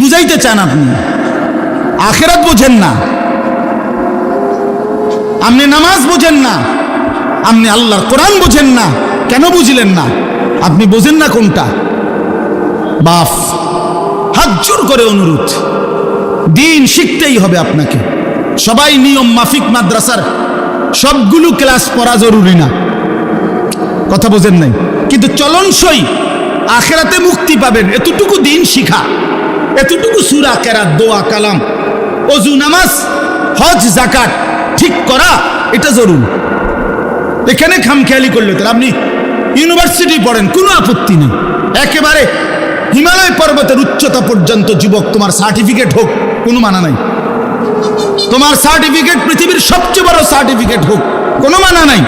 বুঝাইতে চান আপনি। আখেরাত বোঝেন না। আপনি নামাজ বোঝেন না। আপনি আল্লাহর কোরআন বোঝেন না। কেন বুঝলেন না? আপনি বোঝেন না কোনটা? বাফ। হাত জোর করে অনুরোধ। দিন শিখতেই হবে আপনাকে। সবাই নিয়ম মাফিক মাদ্রাসার সবগুলো ক্লাস পড়া জরুরি না। কথা বোঝেন নাই? কিন্তু চলনসই আখেরাতে মুক্তি পাবেন। এতটুকু দিন শিখা। এতটুকু সুরা কেরাত, দোয়া, কালাম, অজু, নামাজ, হজ জাকাত ঠিক করা, এটা জরুরি। এখানে খামখেয়ালি করলে তাহলে আপনি ইউনিভার্সিটি পড়েন, কোনো আপত্তি নেই। একেবারে হিমালয় পর্বতের উচ্চতা পর্যন্ত যুবক, তোমার সার্টিফিকেট হোক, কোনো মানা নাই। তোমার সার্টিফিকেট পৃথিবীর সবচেয়ে বড় সার্টিফিকেট হোক, কোনো মানা নাই।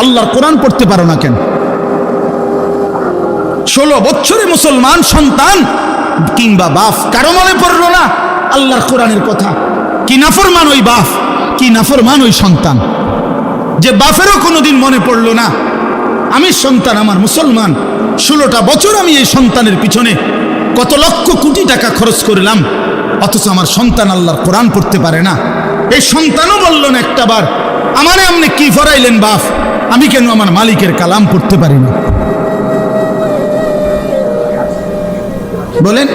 আল্লাহর কোরআন পড়তে পারো না কেন? ষোলো বছরে মুসলমান সন্তান কিংবা বাপ কারও মনে পড়ল না? আল্লাহর কোরআনের কথা। কি নাফরমান ওই বাপ কি নাফরমান ওই সন্তান? যে বাপেরও কোনোদিন মনে পড়ল না। আমি সন্তান, আমার মুসলমান, ষোলোটা বছর আমি এই সন্তানের পিছনে কত লক্ষ কোটি টাকা খরচ করলাম, অথচ আমার সন্তান আল্লাহর কোরআন পড়তে পারে না। এই সন্তানও বলল না একটা বার, আমারে আপনি কি ফরাইলেন বাপ আমি কেন আমার মালিকের কালাম পড়তে পারি না? বলেন।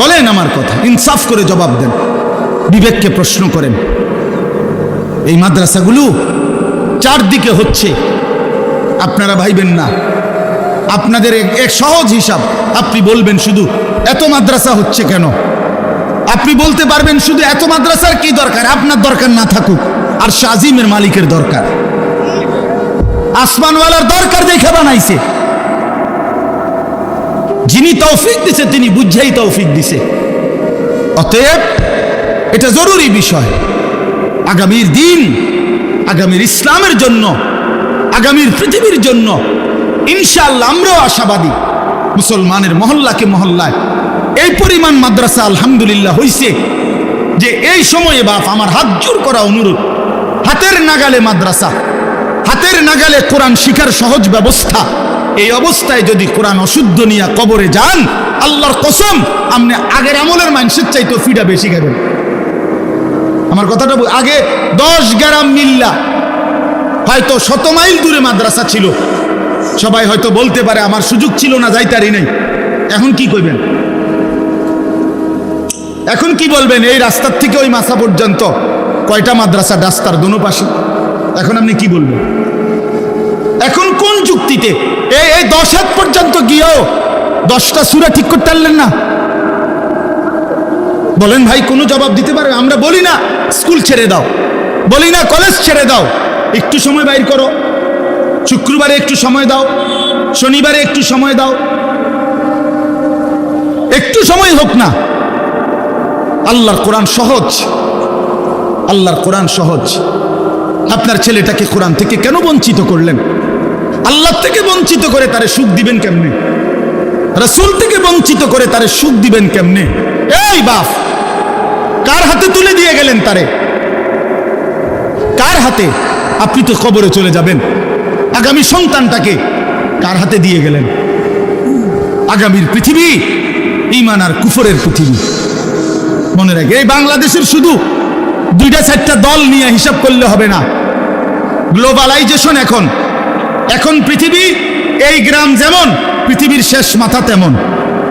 বলেন আমার কথা, ইনসাফ করে জবাব দেন, বিবেককে প্রশ্ন করেন। এই মাদ্রাসাগুলো চারদিকে হচ্ছে, আপনারা ভাইবেন না। আপনাদের এক সহজ হিসাব, আপনি বলবেন শুধু, এত মাদ্রাসা হচ্ছে কেন? আপনি বলতে পারবেন শুধু, এত মাদ্রাসার কি দরকার? আপনার দরকার না থাকুক, আর শাজিমের মালিকের দরকার। আসমানওয়ালার দরকার দেখে বানাইছে। যিনি তৌফিক দিছে, তিনি বুঝেই তৌফিক দিছে। অতএব, এটা জরুরি বিষয়। আগামীর দিন, আগামীর ইসলামের জন্য, আগামীর পৃথিবীর জন্য, ইনশাআল্লাহ আমরাও আশাবাদী মুসলমানের মহল্লাকে মহল্লায়। এই পরিমাণ মাদ্রাসা আলহামদুলিল্লাহ হইছে যে এই সময়ে বাপ আমার হাত জোর করা অনুরোধ। হাতের নাগালে মাদ্রাসা, হাতের নাগালে কোরআন শিখার সহজ ব্যবস্থা এই অবস্থায় যদি কোরআন অশুদ্ধ নিয়ে কবরে যান, আল্লাহর কসম, আপনি আগের আমলের মানুষের চাইতো ফিডা বেশি খাবেন। আমার কথাটা আগে দশ গ্রাম মিল্লা, হয়তো শত মাইল দূরে মাদ্রাসা ছিল। সবাই হয়তো বলতে পারে, আমার সুযোগ ছিল না, যাইতারি নাই। এখন কি করবেন এখন কি বলবেন? এই রাস্তার থেকে ওই মাসা পর্যন্ত কয়টা মাদ্রাসা? রাস্তার দোনো পাশে। এখন আপনি কি বলবেন? এখন কোন যুক্তিতে এই এই, দশ হাত পর্যন্ত গিয়েও দশটা সুরা ঠিক করতে পারলেন না। বলেন ভাই, কোনো জবাব দিতে পারবে আমরা বলি না, স্কুল ছেড়ে দাও। বলি না, কলেজ ছেড়ে দাও। একটু সময় বাইর করো। শুক্রবারে একটু সময় দাও। শনিবারে একটু সময় দাও। একটু সময় হোক না। আল্লাহর কোরআন সহজ। আল্লাহর কোরআন সহজ। আপনার ছেলেটাকে কোরআন থেকে কেন বঞ্চিত করলেন? আল্লাহ থেকে বঞ্চিত করে তারে সুখ দিবেন কেমনে? রসুল থেকে বঞ্চিত করে তারে সুখ দিবেন কেমনে? এই বাপ, কার হাতে তুলে দিয়ে গেলেন তারে? কার হাতে? আপনি তো কবরে চলে যাবেন। আগামী সন্তানটাকে কার হাতে দিয়ে গেলেন? আগামীর পৃথিবী ইমান আর কুফরের পৃথিবী। মনে রাখে, এই বাংলাদেশের শুধু দুইটা চারটা দল নিয়ে হিসাব করলে হবে না। গ্লোবালাইজেশন এখন এখন পৃথিবী, এই গ্রাম যেমন, পৃথিবীর শেষ মাথা তেমন।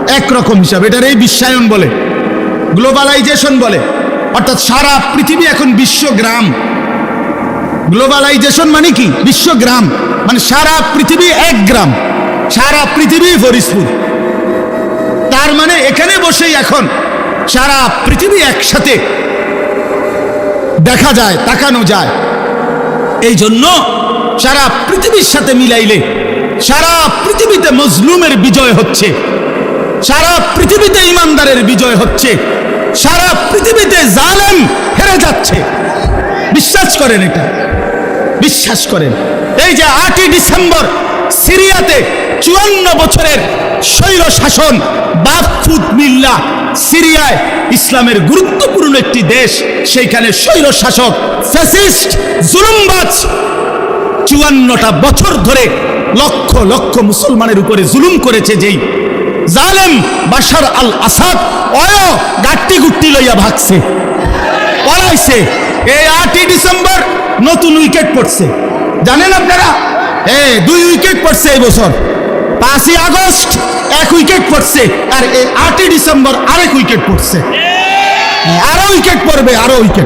একরকম হিসাব, এটার এই বিশ্বায়ন বলে, গ্লোবালাইজেশন বলে। অর্থাৎ সারা পৃথিবী এখন বিশ্বগ্রাম গ্লোবালাইজেশন মানে কি? বিশ্বগ্রাম মানে সারা পৃথিবী এক গ্রাম। সারা পৃথিবী ফরিদপুর। তার মানে এখানে বসেই এখন সারা পৃথিবী একসাথে দেখা যায়, তাকানো যায়। এই জন্য সারা পৃথিবীর সাথে মিলাইলে, সারা পৃথিবীতে মজলুমের বিজয় হচ্ছে, সারা পৃথিবীতে ইমানদারের বিজয় হচ্ছে, সারা পৃথিবীতে জালেম হেরে যাচ্ছে। বিশ্বাস করেন এটা, বিশ্বাস করেন। এই যে আটই ডিসেম্বর সিরিয়াতে চুয়ান্ন বছরের স্বৈর শাসন বাফুত মিল্লা সিরিয়ায় ইসলামের গুরুত্বপূর্ণ একটি দেশ, সেইখানে স্বৈর শাসক ফ্যাসিস্ট, জুলুমবাজ চুয়ান্নটা বছর ধরে লক্ষ লক্ষ মুসলমানের উপরে জুলুম করেছে যেই জালেম বাশার আল আসাদ অয়, গাট্টি গুট্টি লইয়া ভাগছে। পলাইছে। এই আটই ডিসেম্বর নতুন উইকেট পড়ছে। জানেন আপনারা? এ, দুই উইকেট পড়ছে এই বছর। পাঁচই আগস্ট এক উইকেট পড়ছে আর এই আটই ডিসেম্বর আরেক উইকেট পড়ছে। আরও উইকেট পড়বে, আরও উইকেট।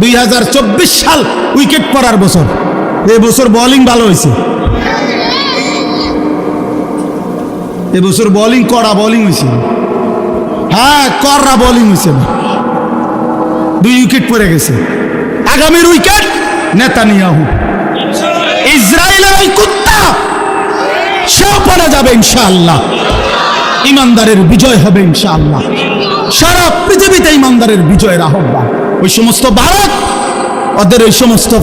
দুই হাজার চব্বিশ সাল উইকেট পড়ার বছর। এই বছর বোলিং ভালো হয়েছে। এবছর বোলিং কড়া বোলিং হয়েছে। হ্যাঁ কড়া বোলিং হয়েছে। দুই উইকেট পড়ে গেছে। আগামীর উইকেট নেতানিয়াহু। ইসরায়েলের ওই কুত্তা, সেও পড়া যাবে ইনশাআল্লাহ। ইমানদারের বিজয় হবে ইনশাআল্লাহ। সারা পৃথিবীতে ইমানদারের বিজয়ের আহ্বান। ওই সমস্ত ভারত, ওদের ওই সমস্ত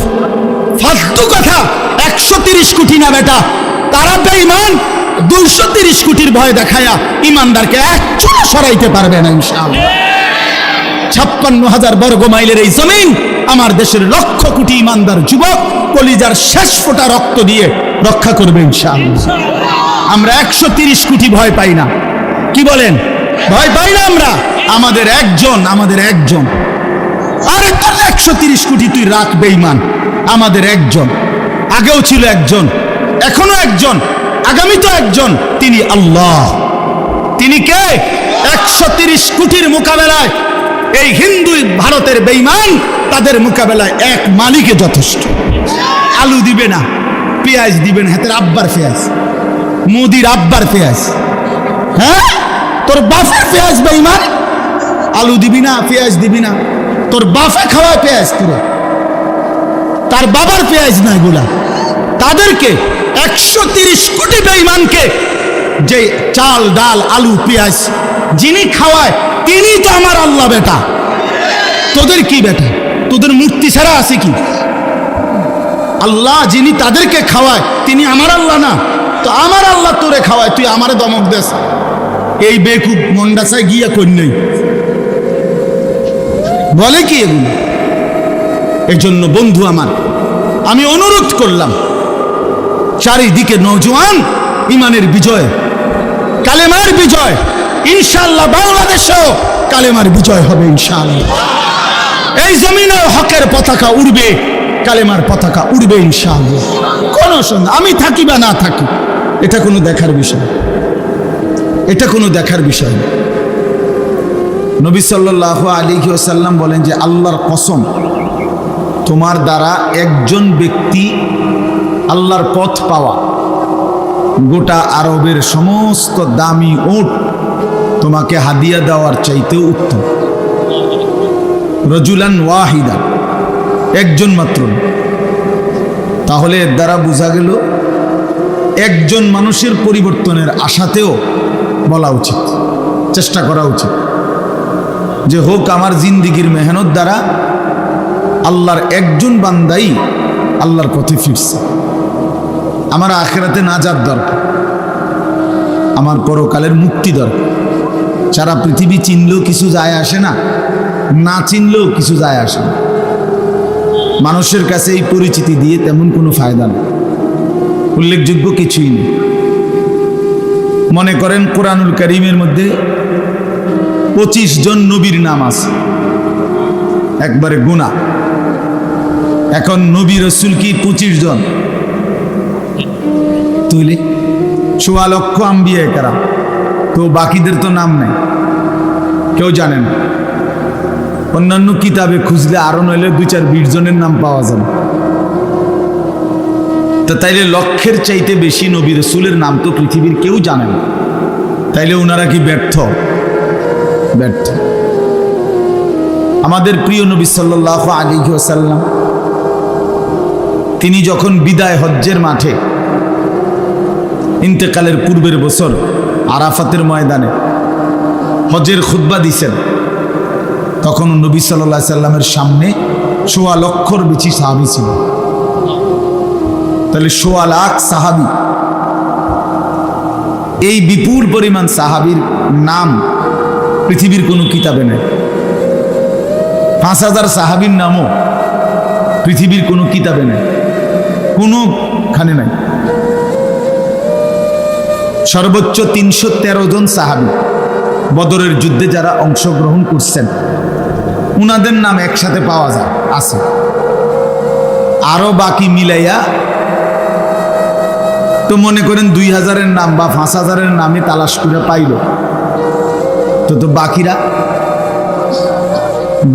ফালতু কথা। একশো তিরিশ কোটি না বেটা। তারা বেঈমান, দুইশো তিরিশ কোটির ভয় দেখায়া ইমানদারকে একচুল সরাইতে পারবে না ইনশাআল্লাহ। ছাপ্পান্ন হাজার বর্গ মাইলের এই জমিন আমার দেশের লক্ষ কোটি ইমানদার যুবক কলিজার শেষ ফোঁটা রক্ত দিয়ে রক্ষা করবে ইনশাআল্লাহ। আমরা একশো তিরিশ কোটি ভয় পাই না। কি বলেন? ভয় পাই না আমরা? আমাদের একজন আমাদের একজন। আরে তোর একশো তিরিশ কোটি তুই রাখ বেইমান আমাদের একজন, আগেও ছিল একজন, এখনও একজন, আগামী তো একজন, তিনি আল্লাহ। তিনি কে? একশো তিরিশ কোটির মোকাবেলায় এই হিন্দু ভারতের বেইমান তাদের মোকাবেলায় এক মালিকে যথেষ্ট। আলু দিবে না, পেঁয়াজ দিবে না, হাতের আব্বার পেঁয়াজ, মোদির আব্বার পেঁয়াজ। হ্যাঁ? তোর বাফের পেঁয়াজ বেইমান আলু দিবি না, পেঁয়াজ দিবি না। তোর বাফে খাওয়ায় পেঁয়াজ তোরা তার বাবার পেঁয়াজ না এগুলা তাদেরকে একশো তিরিশ কোটি বেঈমানকে যে চাল, ডাল, আলু, পেঁয়াজ যিনি খাওয়ায়, তিনি তো আমার আল্লাহ বেটা। তোদের কি বেটা? তোদের মূর্তি ছাড়া আছে কি? আল্লাহ যিনি তাদেরকে খাওয়ায়, তিনি আমার আল্লাহ না। তো আমার আল্লাহ তোরে খাওয়ায়, তুই আমারে দমক দেস। এই বেকুব মন্ডাসায় গিয়া কই নেই বলে কি এগুলো? এই জন্য বন্ধু আমার, আমি অনুরোধ করলাম, চারিদিকে নৌজওয়ান ইমানের বিজয়, কালেমার বিজয় ইনশাল্লাহ বাংলাদেশেও কালেমার বিজয় হবে ইনশাল্লাহ এই জমিনেও হকের পতাকা উড়বে, কালেমার পতাকা উড়বে ইনশাল্লাহ কোন সন্দেহ, আমি থাকি বা না থাকি, এটা কোনো দেখার বিষয় এটা কোনো দেখার বিষয় না। নবী সাল্লাহ আলী সাল্লাম বলেন যে আল্লাহর কসম, তোমার দ্বারা একজন ব্যক্তি আল্লাহর পথ পাওয়া। গোটা আরবের সমস্ত দামি ওট তোমাকে হাদিয়া দেওয়ার চাইতে উত্তম। রজুলান ওয়াহিদা, একজন মাত্র। তাহলে এর দ্বারা বোঝা গেল, একজন মানুষের পরিবর্তনের আশাতেও বলা উচিত, চেষ্টা করা উচিত। যে হোক আমার জিন্দিগির মেহনত দ্বারা আল্লাহর একজন বান্দাই আল্লাহর পথে ফিরছে। আমার আখেরাতে না যার দরকার। আমার পরকালের মুক্তি দরকার। সারা পৃথিবী চিনলেও কিছু যায় আসে না না চিনলেও কিছু যায় আসে না। মানুষের কাছে এই পরিচিতি দিয়ে তেমন কোনো ফায়দা নেই। উল্লেখযোগ্য কিছুই নেই। মনে করেন কোরআনুল করিমের মধ্যে পঁচিশ জন নবীর নাম আছে। একবারে গুণা। এখন নবী রসুল কি পঁচিশ জন? তুইলে? সোয়া লক্ষ আম্বিয়া কারা তো বাকিদের তো নাম নেই। কেউ জানেন অন্যান্য কিতাবে খুঁজলে আরও নইলে দুই চার বিশ জনের নাম পাওয়া যাবে। তো তাইলে লক্ষের চাইতে বেশি নবী রসুলের নাম তো পৃথিবীর কেউ জানেন তাইলে ওনারা কি ব্যর্থ? ব্যর্থ আমাদের প্রিয় নবী সাল্লাহ আলী সাল্লাম তিনি যখন বিদায় হজ্জের মাঠে ইন্তেকালের পূর্বের বছর আরাফাতের ময়দানে হজের খুদ্া দিছেন, তখন নবী সাল্লাহ সাল্লামের সামনে সোয়া লক্ষর বেশি সাহাবি ছিল। তাহলে সোয়া লাখ সাহাবি, এই বিপুল পরিমাণ সাহাবির নাম পৃথিবীর কোনো কিতাবে নেই। পাঁচ হাজার সাহাবির নামও পৃথিবীর কোনো কিতাবে নেই। কোনোখানে নাই। সর্বোচ্চ তিনশো তেরো জন সাহাবি বদরের যুদ্ধে যারা অংশগ্রহণ করছেন, উনাদের নাম একসাথে পাওয়া যায়, আছে। আরও বাকি মিলাইয়া তো মনে করেন দুই হাজারের নাম বা পাঁচ হাজারের নামে তালাশ করে পাইল। তো তো বাকিরা?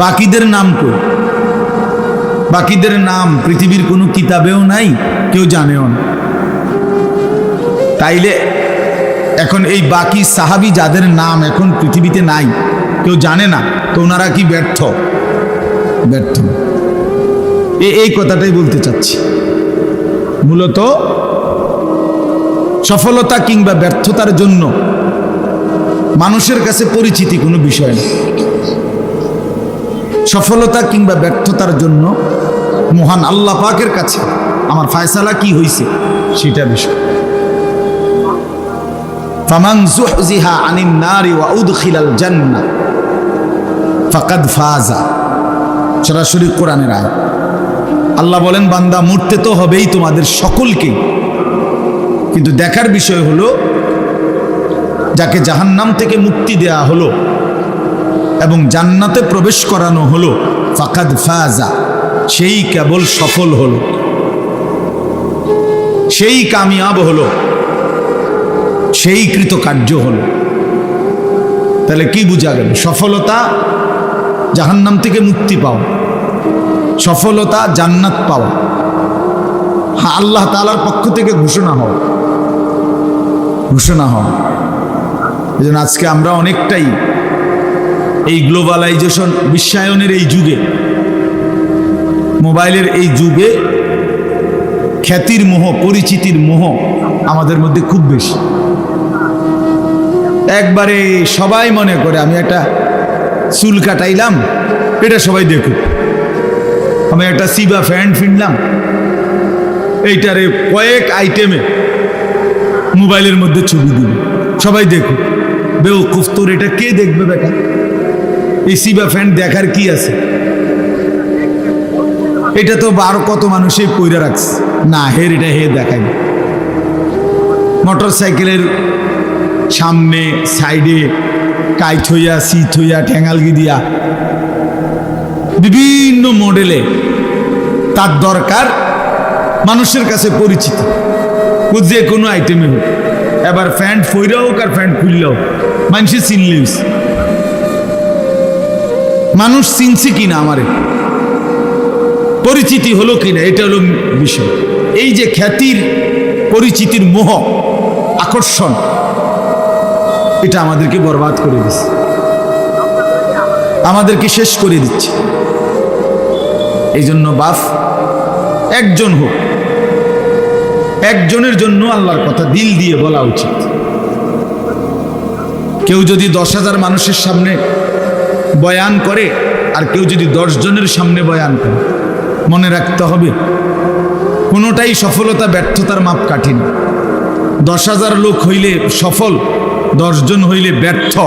বাকিদের নাম কই বাকিদের নাম পৃথিবীর কোনো কিতাবেও নাই, কেউ জানেও না। তাইলে এখন এই বাকি সাহাবি যাদের নাম এখন পৃথিবীতে নাই, কেউ জানে না, তো ওনারা কি ব্যর্থ? ব্যর্থ। এই কথাটাই বলতে চাচ্ছি। মূলত সফলতা কিংবা ব্যর্থতার জন্য মানুষের কাছে পরিচিতি কোনো বিষয় না। সফলতা কিংবা ব্যর্থতার জন্য মহান আল্লাহ পাকের কাছে আমার ফায়সালা কি হয়েছে সেটা বিষয়। ফামান জুহজিহা আনিন নারি ওয়া উদখিলাল জান্নাহ ফাকাদ ফাজা। সরাসরি কোরআনের আয় আল্লাহ বলেন, বান্দা, মরতে তো হবেই তোমাদের সকলকেই। কিন্তু দেখার বিষয় হলো যাকে জাহান্নাম থেকে মুক্তি দেয়া হলো এবং জান্নাতে প্রবেশ করানো হলো, ফাকাদ ফাজা, সেই কেবল সফল হলো, সেই কামিয়াব হলো, সেই কৃতকার্য হলো। তাহলে কি বোঝা গেল? সফলতা জাহান্নাম থেকে মুক্তি পাওয়া, সফলতা জান্নাত পাওয়া। হ্যাঁ আল্লাহ তালার পক্ষ থেকে ঘোষণা হওয়া ঘোষণা হওয়া। এই আজকে আমরা অনেকটাই এই গ্লোবালাইজেশন বিশ্বায়নের এই যুগে, মোবাইলের এই যুগে খ্যাতির মোহ, পরিচিতির মোহ আমাদের মধ্যে খুব বেশি। একবারে সবাই মনে করে, আমি একটা চুল কাটাইলাম, এটা সবাই দেখুক। আমি একটা সিবা ফ্যান্ট ফিনলাম, এইটারে কয়েক আইটেমে মোবাইলের মধ্যে ছবি দিব সবাই দেখুক। বেউকুফ তোর এটা কে দেখবে বেটা এই সিবা ফ্যান্ট দেখার কি আছে? এটা তো বারো কত মানুষই কইরা রাখছে। না, হের এটা হে দেখাই মোটর সাইকেলের সামনে, সাইডে কাইট হইয়া, সিট হইয়া ঠ্যাঙালগি দিয়া বিভিন্ন মডেলে তার দরকার মানুষের কাছে পরিচিত। যে কোনো আইটেমে হোক। এবার ফ্যান্ট ফইরা হোক আর ফ্যান্ট খুললে হোক, মানুষে চিনলিস মানুষ চিনছে কিনা আমারে? পরিচিতি হলো কিনা, এটা হলো বিষয়। এই যে খ্যাতির, পরিচিতির মোহ, আকর্ষণ, এটা আমাদেরকে বরবাদ করে দিচ্ছে আমাদেরকে শেষ করে দিচ্ছে। এই জন্য বাফ, একজন হোক একজনের জন্য আল্লাহর কথা দিল দিয়ে বলা উচিত। কেউ যদি দশ হাজার মানুষের সামনে বয়ান করে, আর কেউ যদি দশ জনের সামনে বয়ান করে, মনে রাখতে হবে, কোনোটাই সফলতা, ব্যর্থতার মাপ কাঠি না। দশ হাজার লোক হইলে সফল দশজন হইলে ব্যর্থ,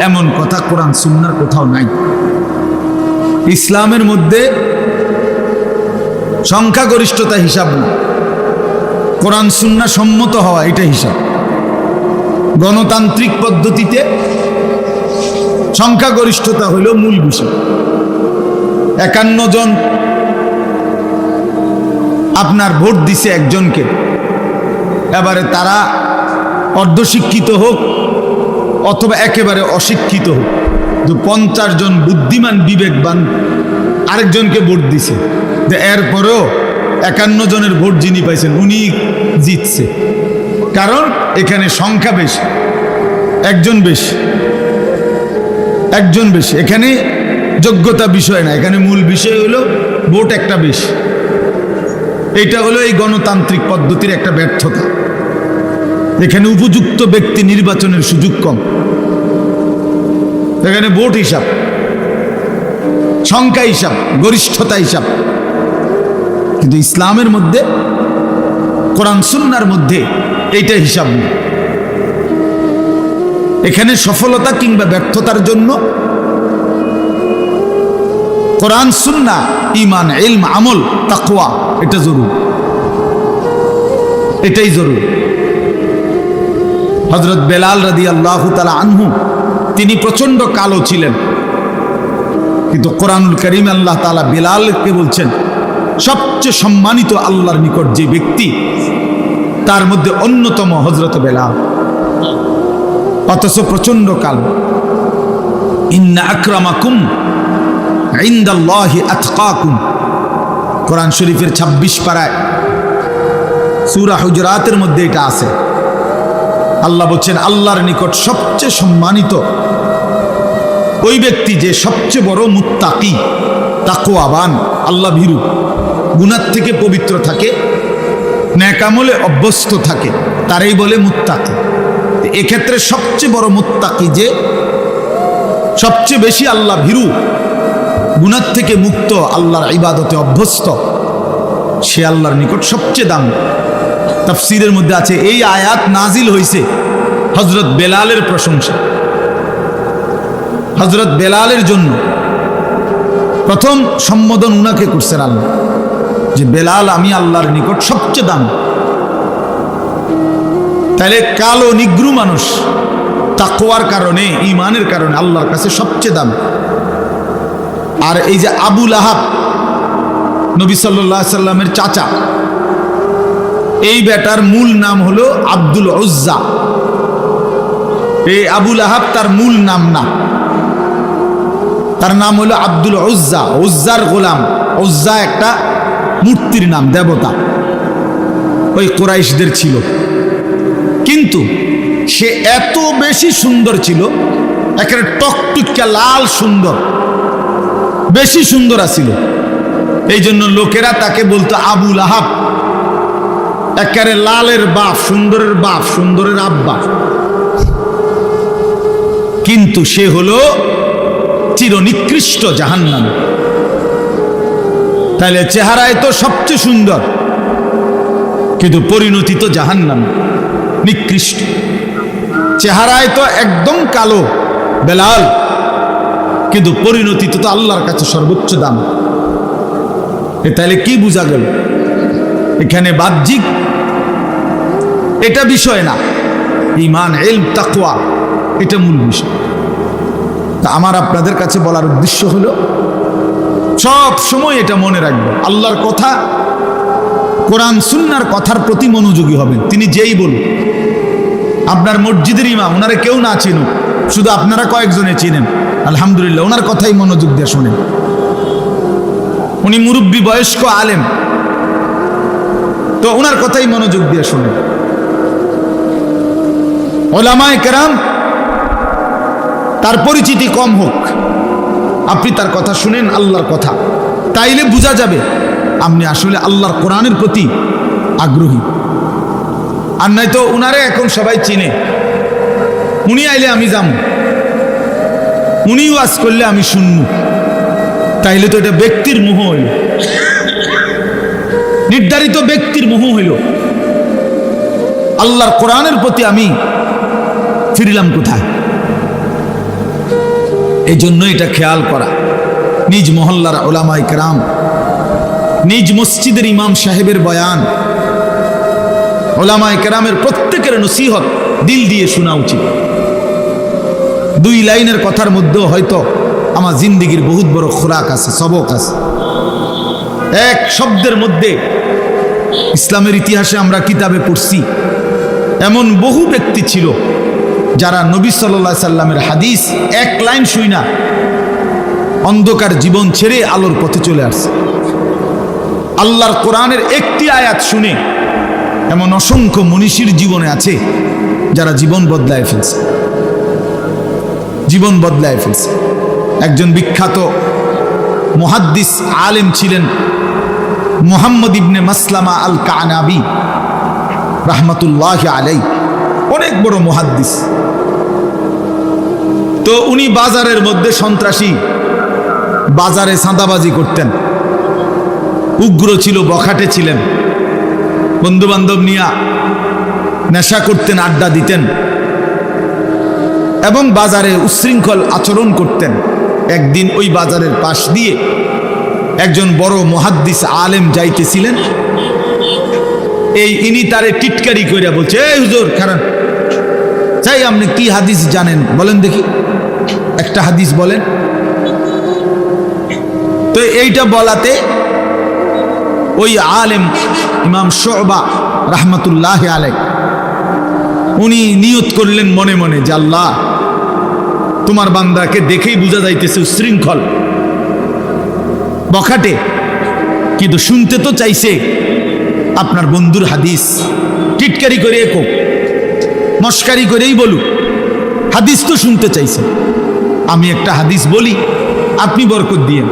এমন কথা কোরআন সুন্নার কোথাও নাই। ইসলামের মধ্যে সংখ্যাগরিষ্ঠতা হিসাব না। কোরআন সুন্না সম্মত হওয়া, এটা হিসাব। গণতান্ত্রিক পদ্ধতিতে সংখ্যাগরিষ্ঠতা হইল মূল বিষয়। একান্ন জন আপনার ভোট দিছে একজনকে, এবারে তারা অর্ধশিক্ষিত হোক অথবা একেবারে অশিক্ষিত হোক তো পঞ্চাশ জন বুদ্ধিমান, বিবেকবান আরেকজনকে ভোট দিছে। এরপরেও একান্ন জনের ভোট যিনি পাইছেন, উনি জিতছে। কারণ এখানে সংখ্যা বেশি, একজন বেশি একজন বেশি। এখানে যোগ্যতা বিষয় না, এখানে মূল বিষয় হলো ভোট একটা বেশি। এটা হলো এই গণতান্ত্রিক পদ্ধতির একটা ব্যর্থতা। এখানে উপযুক্ত ব্যক্তি নির্বাচনের সুযোগ কম। এখানে ভোট হিসাব, সংখ্যা হিসাব, গরিষ্ঠতা হিসাব। কিন্তু ইসলামের মধ্যে, কোরআন সুন্নার মধ্যে এইটা হিসাব নেই। এখানে সফলতা কিংবা ব্যর্থতার জন্য কোরআন, সুন্না ইমান ইলম, আমল, তাকওয়া, এটা জরুরি। এটাই জরুরি। হজরত বেলাল রাদি আল্লাহ তালা আনহু, তিনি প্রচণ্ড কালো ছিলেন। কিন্তু কোরআনুল করিম আল্লাহ তালা বেলালকে বলছেন সবচেয়ে সম্মানিত আল্লাহর নিকট যে ব্যক্তি, তার মধ্যে অন্যতম হজরত বেলাল। অথচ প্রচণ্ড কাল। ইন্না আক্রামাকুম কোরআন শরীফের ২৬ পাড়ায় সূরা হুজরাতের মধ্যে এটা আছে। আল্লাহ বলছেন, আল্লাহর নিকট সবচেয়ে সম্মানিত ওই ব্যক্তি যে সবচেয়ে বড় মুত্তাকি, তাকওয়াবান আল্লাহ ভীরু গুনার থেকে পবিত্র থাকে, ন্যাকামলে অভ্যস্ত থাকে, তারাই বলে মুত্তাকি। এক্ষেত্রে সবচেয়ে বড় মুত্তাকি যে, সবচেয়ে বেশি আল্লাহ ভীরু, গুনার থেকে মুক্ত আল্লাহর ইবাদতে অভ্যস্ত, সে আল্লাহর নিকট সবচেয়ে দাম। তাফসিরের মধ্যে আছে, এই আয়াত নাজিল হয়েছে হজরত বেলালের প্রশংসা। হজরত বেলালের জন্য প্রথম সম্বোধন উনাকে করছেন আল্লাহ। যে বেলাল আমি আল্লাহর নিকট সবচেয়ে দাম। তাহলে কালো নিগ্রু মানুষ তাকোয়ার কারণে ইমানের কারণে আল্লাহর কাছে সবচেয়ে দাম। আর এই যে আবুল আহাব নবী সাল্লাহ সাল্লামের চাচা, এই বেটার মূল নাম হলো আব্দুল উজ্জা। এই আবুল আহাব তার মূল নাম না। তার নাম হলো আব্দুল উজ্জা, উজ্জার গোলাম। উজ্জা একটা মূর্তির নাম দেবতা। ওই কোরাইশদের ছিল। কিন্তু সে এত বেশি সুন্দর ছিল, একেবারে টকটুকা লাল সুন্দর, বেশি সুন্দর আছিল। এই জন্য লোকেরা তাকে বলতো আবুল আহাব একেবারে লালের বাপ, সুন্দরের বাপ, সুন্দরের আব্বা। কিন্তু সে হলো চিরনিকৃষ্ট জাহান্নাম। তাহলে চেহারায় তো সবচেয়ে সুন্দর। কিন্তু পরিণতি তো জাহান্নাম, নিকৃষ্ট। চেহারায় তো একদম কালো, বেলাল। কিন্তু পরিণতি তো আল্লাহর কাছে সর্বোচ্চ দাম। এ তাহলে কি বোঝা গেল? এখানে বাহ্যিক এটা বিষয় না। ইমান এল তাকুয়া এটা মূল বিষয়। তা আমার আপনাদের কাছে বলার উদ্দেশ্য হলো সব সময় এটা মনে রাখবেন আল্লাহর কথা, কোরআন, সুন্নার কথার প্রতি মনোযোগী হবেন। তিনি যেই বলুন আপনার মসজিদের ইমাম, ওনারে কেউ না চিনুক। শুধু আপনারা কয়েকজনে চিনেন। আলহামদুলিল্লাহ, ওনার কথাই মনোযোগ দিয়ে শোনেন। উনি মুরব্বী, বয়স্ক, আলেম। তো ওনার কথাই মনোযোগ দিয়ে শোনেন। ওলামায় কেরাম, তার পরিচিতি কম হোক। আপনি তার কথা শুনেন, আল্লাহর কথা। তাইলে বোঝা যাবে, আপনি আসলে আল্লাহর কোরআনের প্রতি আগ্রহী। আর নয়তো উনারে এখন সবাই চিনে। উনি আইলে আমি যাম। উনি ওয়াজ করলে আমি শুনব তাইলে তো এটা ব্যক্তির মোহ হইল। নির্ধারিত ব্যক্তির মোহ হইল। আল্লাহর কোরআনের প্রতি আমি ফিরিলাম কোথায়? এই জন্য এটা খেয়াল করা। নিজ মহল্লার ওলামাই কেরাম, নিজ মসজিদের ইমাম সাহেবের বয়ান, ওলামায় কেরামের প্রত্যেকের নসিহত দিল দিয়ে শোনা উচিত। দুই লাইনের কথার মধ্যেও হয়তো আমার জিন্দিগির বহুত বড় খোরাক আছে, সবক আছে। এক শব্দের মধ্যে ইসলামের ইতিহাসে আমরা কিতাবে পড়ছি, এমন বহু ব্যক্তি ছিল যারা নবী সাল্লা সাল্লামের হাদিস এক লাইন শুই না, অন্ধকার জীবন ছেড়ে আলোর পথে চলে আসছে। আল্লাহর কোরআনের একটি আয়াত শুনে এমন অসংখ্য মনীষীর জীবনে আছে যারা জীবন বদলায় ফেলছে। জীবন বদলায় ফেলছে। একজন বিখ্যাত মুহাদ্দিস আলেম ছিলেন মোহাম্মদ ইবনে মাসলামা আল কানাবি রাহমাতুল্লাহ আলাই অনেক বড় মুহাদ্দিস। তো উনি বাজারের মধ্যে সন্ত্রাসী। বাজারে সাঁদাবাজি করতেন। উগ্র ছিল, বখাটে ছিলেন। বন্ধু বান্ধব নিয়া নেশা করতেন, আড্ডা দিতেন। এবং বাজারে উচ্ছৃঙ্খল আচরণ করতেন। একদিন ওই বাজারের পাশ দিয়ে একজন বড় মহাদ্দিস আলেম যাইতেছিলেন। এই ইনি তারে টিটকারি কইরা বলছে, এই হুজুর, খারাপ। চাই আপনি কি হাদিস জানেন? বলেন দেখি। একটা হাদিস বলেন। তো এইটা বলাতে ওই আলেম ইমাম শোবা রাহমাতুল্লাহ আলাই উনি নিয়ত করলেন মনে মনে যে আল্লাহ, তোমার বান্দাকে দেখেই বোঝা যাইতেছে উশৃঙ্খল। বখাটে, কিন্তু শুনতে তো চাইছে আপনার বন্ধুর হাদিস। টিটকারি করে একো মস্কারি করেই বলুক। হাদিস তো শুনতে চাইছে। আমি একটা হাদিস বলি, আপনি বরকত দিয়েন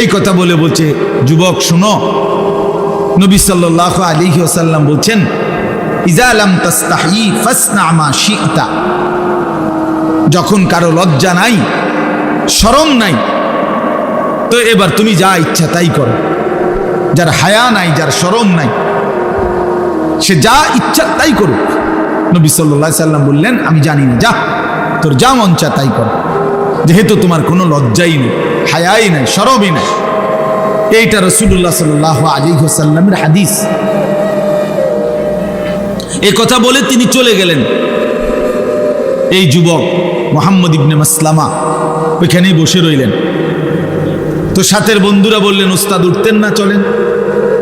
এই কথা বলে বলছে, যুবক শুনো, নবী সাল্লাহ আলী ওসাল্লাম বলছেন যখন কারও লজ্জা নাই, শরম নাই, তো এবার তুমি যা ইচ্ছা তাই করো। যার হায়া নাই, যার শরম নাই, সে যা ইচ্ছা তাই করুক। নবী সাল্লাহ সাল্লাম বললেন, আমি জানি না, যা, তোর যা মন চা তাই কর। যেহেতু তোমার কোনো লজ্জাই নেই, হায়াই নাই, সরবই নাই। এইটা রসুল্লাহ সাল্লাহ আলী সাল্লামের হাদিস। এ কথা বলে তিনি চলে গেলেন। এই যুবক মোহাম্মদ ইবনে মাসলামা ওইখানেই বসে রইলেন। তো সাথের বন্ধুরা বললেন, ওস্তাদ, উঠতেন না, চলেন।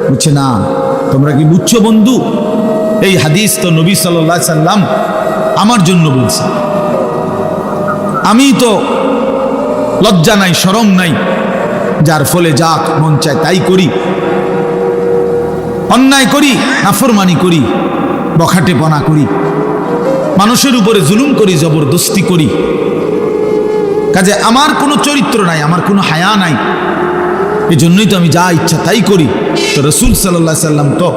বুঝছে না, তোমরা কি বুঝছ বন্ধু? এই হাদিস তো নবী সাল্লাহ সাল্লাম আমার জন্য বলছে। আমি তো লজ্জা নাই সরম নাই, যার ফলে যাক মন চায় তাই করি। অন্যায় করি, নাফরমানি করি, বখাটেপনা করি। মানুষের উপরে জুলুম করি, জবরদস্তি করি। কাজে আমার কোনো চরিত্র নাই, আমার কোনো হায়া নাই। এই জন্যই তো আমি যা ইচ্ছা তাই করি। তো রসুল সাল্লাহ সাল্লাম তো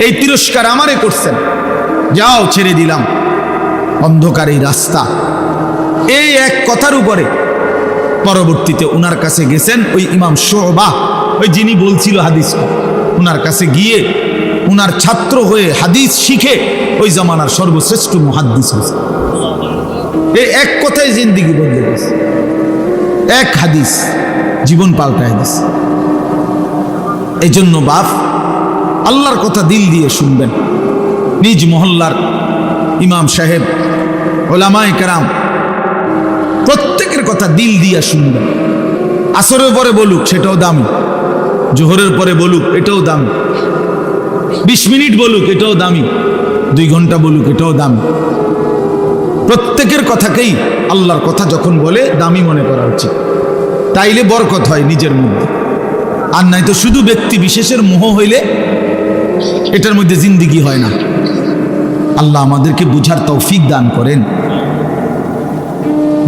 এই তিরস্কার আমারে করছেন। যাও, ছেড়ে দিলাম। অন্ধকার এই রাস্তা। এই এক কথার উপরে পরবর্তীতে ওনার কাছে গেছেন ওই ইমাম শোহবা, ওই যিনি বলছিল হাদিস ওনার কাছে গিয়ে ওনার ছাত্র হয়ে হাদিস শিখে ওই জামানার সর্বশ্রেষ্ঠ মহাদিস হয়েছে। এই এক কথায় জিন্দিগি বদলে গেছে। এক হাদিস জীবন পাল্টায় দিছে। এই জন্য বাপ আল্লাহর কথা দিল দিয়ে শুনবেন। নিজ মহল্লার ইমাম সাহেব, ওলামায় কেরাম, প্রত্যেকের কথা দিল দিয়ে শুনবেন। আসরের পরে বলুক, সেটাও দামি। জোহরের পরে বলুক, এটাও দামি। বিশ মিনিট বলুক, এটাও দামি। দুই ঘণ্টা বলুক, এটাও দামি। প্রত্যেকের কথাকেই আল্লাহর কথা যখন বলে, দামি মনে করা উচিত। তাইলে বরকত হয় নিজের মধ্যে। আর নাই তো শুধু ব্যক্তি বিশেষের মোহ হইলে এটার মধ্যে জিন্দিগি হয় না। আল্লাহ আমাদেরকে বুঝার তৌফিক দান করেন।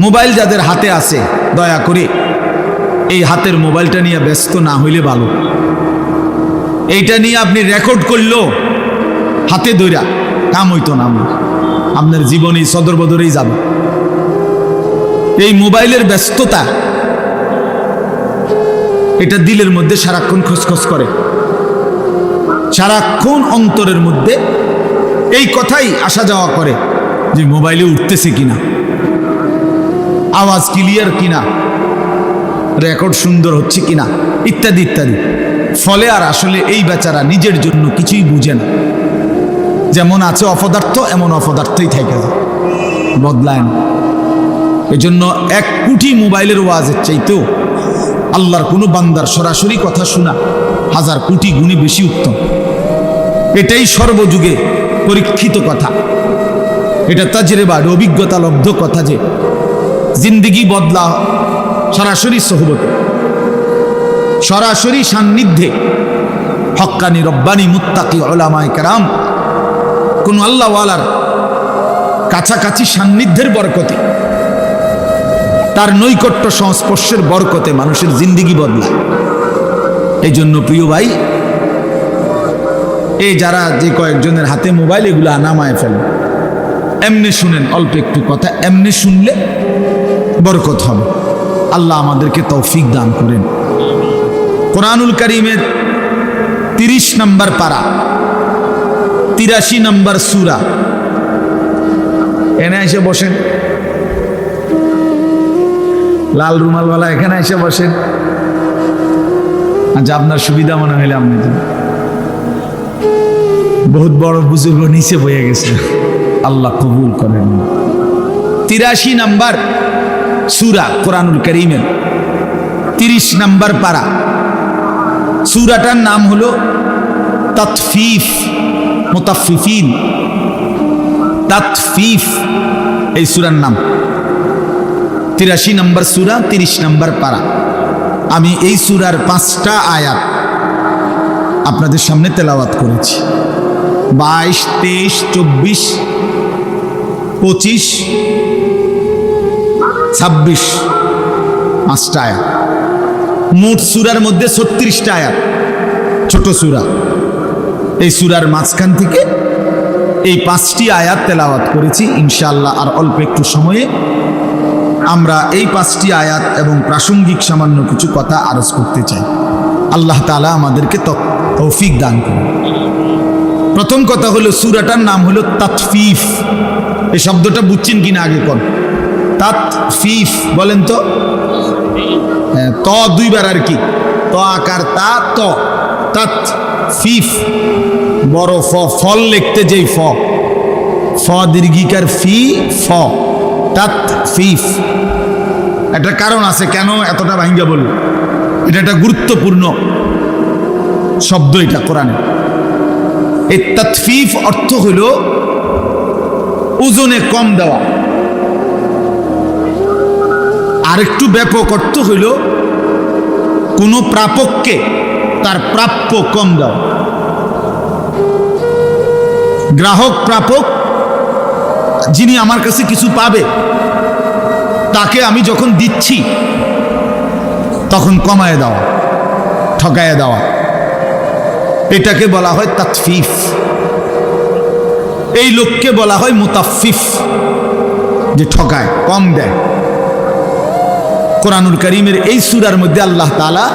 মোবাইল যাদের হাতে আছে, দয়া করে এই হাতের মোবাইলটা নিয়ে ব্যস্ত না হইলে ভালো। এইটা নিয়ে আপনি রেকর্ড করল হাতে দইরা কাম হইতো না আমার। আপনার জীবনে সদর বদরেই যাবে। এই মোবাইলের ব্যস্ততা এটা দিলের মধ্যে সারাক্ষণ খসখস করে। সারাক্ষণ অন্তরের মধ্যে এই কথাই আসা যাওয়া করে যে মোবাইলে উঠতেছে কিনা, আওয়াজ ক্লিয়ার কিনা, রেকর্ড সুন্দর হচ্ছে কিনা, ইত্যাদি ইত্যাদি। ফলে আর আসলে এই বেচারা নিজের জন্য কিছুই বুঝে না। যেমন আছে অপদার্থ, এমন অপদার্থই থাকে বদলায় না। এজন্য এক কোটি মোবাইলের ওয়াজের চাইতেও আল্লাহর কোনো বান্দার সরাসরি কথা শোনা হাজার কোটি গুণে বেশি উত্তম। এটাই সর্বযুগে পরীক্ষিত কথা। এটা তাজরেবার অভিজ্ঞতা লব্ধ কথা যে, জিন্দিগি বদলা সরাসরি সহবত। সরাসরি সান্নিধ্যে হক্কানি রব্বানি মুত্তাকি ওলামায় কেরাম, কোন আল্লাহওয়ালার কাছাকাছি সান্নিধ্যের বরকতে, তার নৈকট্য সংস্পর্শের বরকতে মানুষের জিন্দিগি বদলায়। এই জন্য প্রিয় ভাই এই যারা যে কয়েকজনের হাতে মোবাইল, এগুলো নামায় ফেলে। এমনি শুনেন, অল্প একটু কথা, এমনি শুনলে বরকত হবে। আল্লাহ আমাদেরকে তৌফিক দান করেন। কোরআনুল করিমের তিরিশ নম্বর পারা, তিরাশি নম্বর সুরা। এনে এসে বসেন। লাল রুমালওয়ালা এখানে এসে বসেন। আচ্ছা আপনার সুবিধা মনে হইলে আপনি। বহুত বড় বুজুর্গ নিচে বয়ে গেছে। আল্লাহ কবুল করেন। তিরাশি নাম্বার সুরা কোরআনুল করিমের তিরিশ নাম্বার পারা। সুরাটার নাম হলো তৎফিফ মোতাফিফিন তৎফিফ এই সুরার নাম। তিরাশি নম্বর সুরা, তিরিশ নম্বর পারা। আমি এই সুরার পাঁচটা আয়াত আপনাদের সামনে তেলাওয়াত করেছি। বাইশ, তেইশ, চব্বিশ, পঁচিশ, ছাব্বিশ, পাঁচটা আয়াত। মোট সুরার মধ্যে ছত্রিশটা আয়াত। ছোট সুরা। এই সুরার মাঝখান থেকে এই পাঁচটি আয়াত তেলাওয়াত করেছি, ইনশাআল্লাহ আর অল্প একটু সময়ে। আমরা এই পাঁচটি আয়াত এবং প্রাসঙ্গিক সামান্য কিছু কথা আরজ করতে চাই। আল্লাহ তালা আমাদেরকে তৌফিক দান করুন। প্রথম কথা হলো সুরাটার নাম হলো তাতফিফ। এই শব্দটা বুঝছেন কিনা আগে কর তাতফিফ বলেন তো। হ্যাঁ, ত দুইবার আর কি? ত আকার তা ত। তাত ফিফ বড় ফ ফল লিখতে যেই ফ। ফ দীর্ঘিকার ফি ফ। তাত ফিফ একটা কারণ আছে কেন এতটা ভাঙ্গা বলল? এটা একটা গুরুত্বপূর্ণ শব্দ এটা কোরআনে। এই তাতফিফ অর্থ হইল ওজনে কম দেওয়া। আরেকটু ব্যাপক অর্থ হইল কোনো প্রাপককে তার প্রাপ্য কম দাও গ্রাহক প্রাপক, যিনি আমার কাছে কিছু পাবে, তাকে আমি যখন দিচ্ছি, তখন কমায় দেওয়া, ঠকায় দেওয়া। এটাকে বলা হয় তাতফিফ এই লোককে বলা হয় মুতাফিফ যে ঠকায় কম দেয়। কোরআনুল করিমের এই সুরার মধ্যে আল্লাহ তালা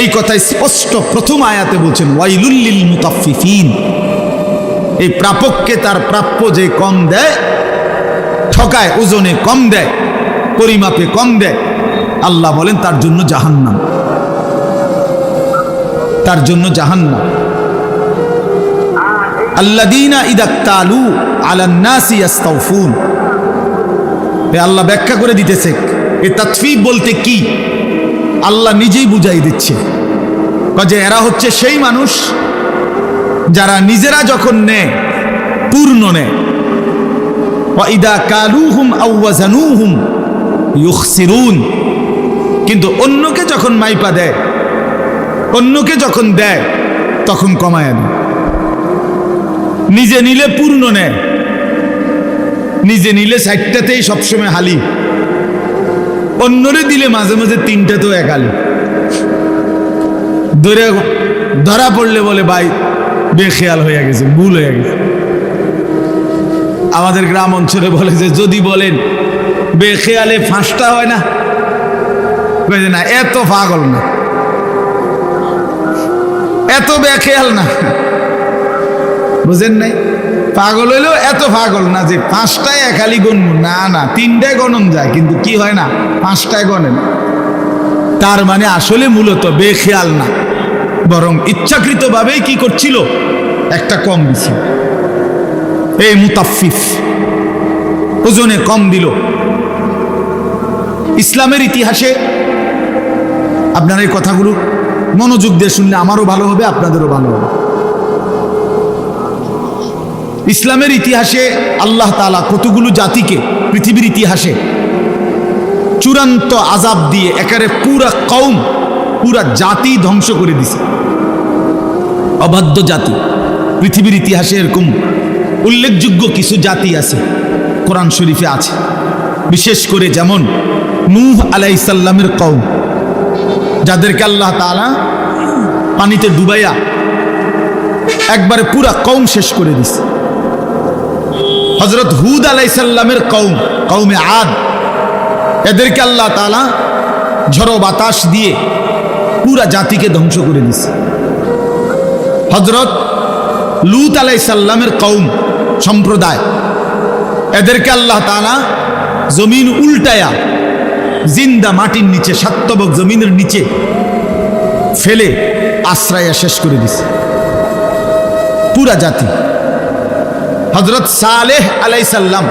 এই কথায় স্পষ্ট প্রথম আয়াতে বলছেন ওয়াইলুল্লিল মুতাফিফিন এই প্রাপককে তার প্রাপ্য যে কম দেয় ঠকায় ওজনে কম দেয়, পরিমাপে কম দেয়, আল্লাহ বলেন তার জন্য জাহান্নাম। তার জন্য জাহান্নাম। আল্লাদিনা ইদাক্তালু আল্লাহ ব্যাখ্যা করে দিতেছে, এ বলতে কি? আল্লাহ নিজেই বুঝাই দিচ্ছে। যে এরা হচ্ছে সেই মানুষ যারা নিজেরা যখন নেয়, পূর্ণ নেয়। ওয়াইদা কালুহুম আউয়াজানুহুম ইউখসিরুন। কিন্তু অন্যকে যখন মাইপা দেয় অন্যকে যখন দেয়, তখন কমায় দেয়। নিজে নিলে পূর্ণ নেয়। নিজে নিলে সাইডটাতেই সবসময় হালি। অন্যরে দিলে মাঝে মাঝে তিনটা তো এক হালি। ধরে ধরা পড়লে বলে, ভাই, বেখেয়াল হয়ে গেছে, ভুল হয়ে গেছে। আমাদের গ্রাম অঞ্চলে বলে যে, যদি বলেন, বেখেয়ালে ফাঁসটা হয় না? না, এত পাগল না। এত বেখেয়াল না। বুঝেন নাই? পাগল হইলেও এত পাগল না যে পাঁচটায় একালি গণব না না, তিনটায় গণন যায়, কিন্তু কি হয় না? পাঁচটায় গণেন। তার মানে আসলে মূলত বেখেয়াল না। বরং ইচ্ছাকৃতভাবেই কি করছিল? একটা কম দিছিল। এই মুতাফিফ, ওজনে কম দিল। ইসলামের ইতিহাসে আপনার এই কথাগুলো মনোযোগ দিয়ে শুনলে আমারও ভালো হবে, আপনাদেরও ভালো হবে। ইসলামের ইতিহাসে আল্লাহ তালা কতগুলো জাতিকে পৃথিবীর ইতিহাসে চূড়ান্ত আজাব দিয়ে একারে পুরা কৌম পুরা জাতি ধ্বংস করে দিছে। অবাধ্য জাতি। পৃথিবীর ইতিহাসে এরকম উল্লেখযোগ্য কিছু জাতি আছে, কোরআন শরীফে আছে। বিশেষ করে যেমন নূহ আলাইসাল্লামের কৌম যাদেরকে আল্লাহ তালা পানিতে ডুবাইয়া একবারে পুরা কৌম শেষ করে দিছে। হজরত হুদ আলাইসাল্লামের কৌম কৌমে আদ, এদেরকে আল্লাহ তালা ঝড়ো বাতাস দিয়ে পুরা জাতিকে ধ্বংস করে দিছে। হজরত লুত আলাইসাল্লামের কৌম সম্প্রদায়, এদেরকে আল্লাহ তালা জমিন উল্টায়া জিন্দা মাটির নিচে সাত্তবক জমিনের নিচে ফেলে আশ্রয়া শেষ করে দিছে। পুরা জাতি। হজরত সালেহ আলাইসাল্লাম